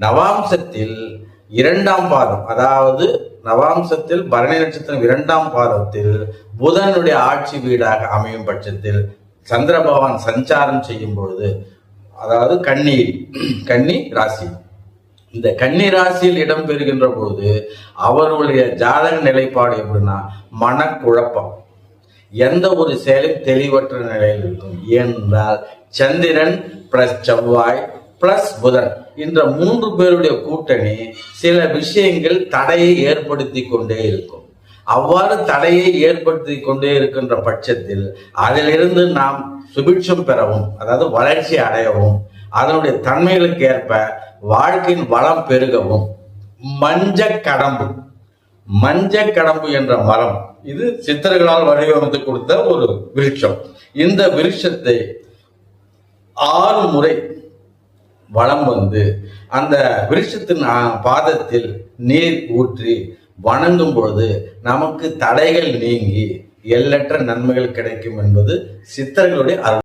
நவாம்சத்தில் இரண்டாம் பாதம் அதாவது நவாம்சத்தில் பரணி நட்சத்திரம் இரண்டாம் பாதத்தில் புதனுடைய ஆட்சி வீடாக அமையும் பட்சத்தில் சந்திர பகவான் சஞ்சாரம் செய்யும் பொழுது அதாவது கன்னி கன்னி ராசி. இந்த கன்னி ராசியில் இடம் பெறுகின்ற பொழுது அவர்களுடைய ஜாதக நிலைப்பாடு எப்படின்னா மனக்குழப்பம். எந்த ஒரு செயலும் தெளிவற்ற நிலையில் இருக்கும். ஏனென்றால் சந்திரன் பிளஸ் செவ்வாய் பிளஸ் புதன். இந்த மூன்று பேருடைய கூட்டணி சில விஷயங்கள் தடையை ஏற்படுத்தி கொண்டே இருக்கும். அவ்வாறு தடையை ஏற்படுத்தி கொண்டே இருக்கின்ற பட்சத்தில் அதிலிருந்து நாம் சுபிட்சம் பெறவும் அதாவது வளர்ச்சி அடையவும் அதனுடைய தன்மைகளுக்கு ஏற்ப வாழ்க்கையின் வளம் பெருகவும். மஞ்ச கடம்பு. மஞ்ச கடம்பு என்ற மரம் இது சித்தர்களால் வடிவமைத்து கொடுத்த ஒரு விருட்சம். இந்த விருட்சத்தை ஆறு முறை வலம் வந்து அந்த விருட்சத்தின் பாதத்தில் நீர் ஊற்றி வணங்கும் பொழுது நமக்கு தடைகள் நீங்கி எல்லற்ற நன்மைகள் கிடைக்கும் என்பது சித்தர்களுடைய அருள்.